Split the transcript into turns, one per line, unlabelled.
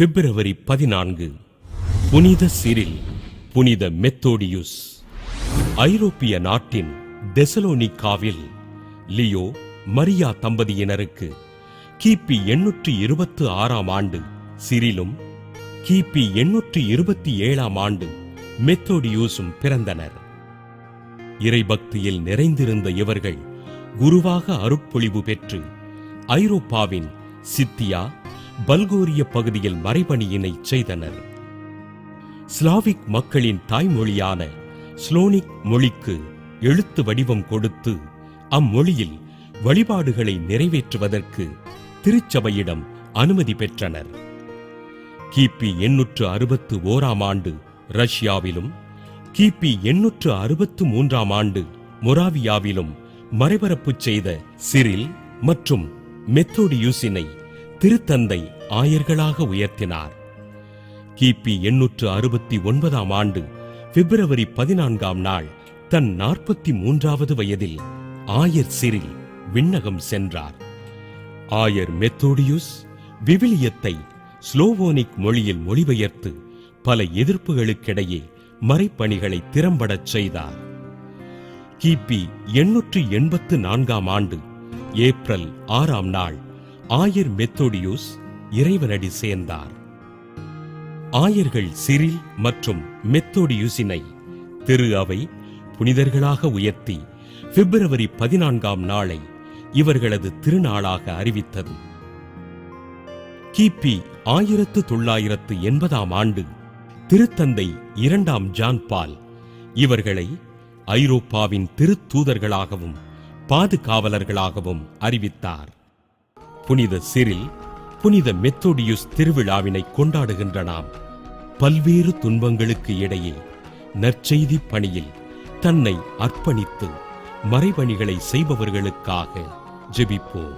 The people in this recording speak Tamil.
பிப்ரவரி பதினான்கு. புனித சிரில் புனித மெத்தோடியுஸ். ஐரோப்பிய நாட்டின் தெசலோனிக்காவில் லியோ மரியா தம்பதியினருக்கு கிபி எண்ணூற்றி இருபத்து ஆறாம் ஆண்டு சிரிலும் கிபி எண்ணூற்றி இருபத்தி ஏழாம் ஆண்டு மெத்தோடியூஸும் பிறந்தனர். இறைபக்தியில் நிறைந்திருந்த இவர்கள் குருவாக அருட்பொழிவு பெற்று ஐரோப்பாவின் சித்தியா பல்கோரிய பகுதியில் மறைபணியினை செய்தனர். ஸ்லாவிக் மக்களின் தாய்மொழியான ஸ்லோனிக் மொழிக்கு எழுத்து வடிவம் கொடுத்து அம்மொழியில் வழிபாடுகளை நிறைவேற்றுவதற்கு திருச்சபையிடம் அனுமதி பெற்றனர். கிபி எண்ணூற்று அறுபத்து ஓராம் ஆண்டு ரஷ்யாவிலும் கிபி எண்ணூற்று அறுபத்து மூன்றாம் ஆண்டு மொராவியாவிலும் மறைபரப்பு செய்த சிரில் மற்றும் மெத்தோடியூசினை திருத்தந்தை ஆயர்களாக உயர்த்தினார். கிபி எண்ணூற்று அறுபத்தி ஒன்பதாம் ஆண்டு பிப்ரவரி பதினான்காம் நாள் தன் நாற்பத்தி மூன்றாவது வயதில் ஆயர் சிறில் விண்ணகம் சென்றார். ஆயர் மெத்தோடியுஸ் விவிலியத்தை ஸ்லோவோனிக் மொழியில் மொழிபெயர்த்து பல எதிர்ப்புகளுக்கிடையே மறைப்பணிகளை திறம்படச் செய்தார். கிபி எண்ணூற்று எண்பத்து நான்காம் ஆண்டு ஏப்ரல் ஆறாம் நாள் ஆயர் மெத்தோடியூஸ் இறைவனடி சேர்ந்தார். ஆயர்கள் சிரில் மற்றும் மெத்தோடியூசினை திரு அவை புனிதர்களாக உயர்த்தி பிப்ரவரி பதினான்காம் நாளை இவர்களது திருநாளாக அறிவித்தது. கிபி ஆயிரத்து தொள்ளாயிரத்து எண்பதாம் ஆண்டு திருத்தந்தை இரண்டாம் ஜான் பால் இவர்களை ஐரோப்பாவின் திருத்தூதர்களாகவும் பாதுகாவலர்களாகவும் அறிவித்தார். புனித சிரில் புனித மெத்தோடியுஸ் திருவிழாவினை கொண்டாடுகின்ற நாம் பல்வேறு துன்பங்களுக்கு இடையே நற்செய்தி பணியில் தன்னை அர்ப்பணித்து மறைபணிகளை செய்பவர்களுக்காக ஜெபிப்போம்.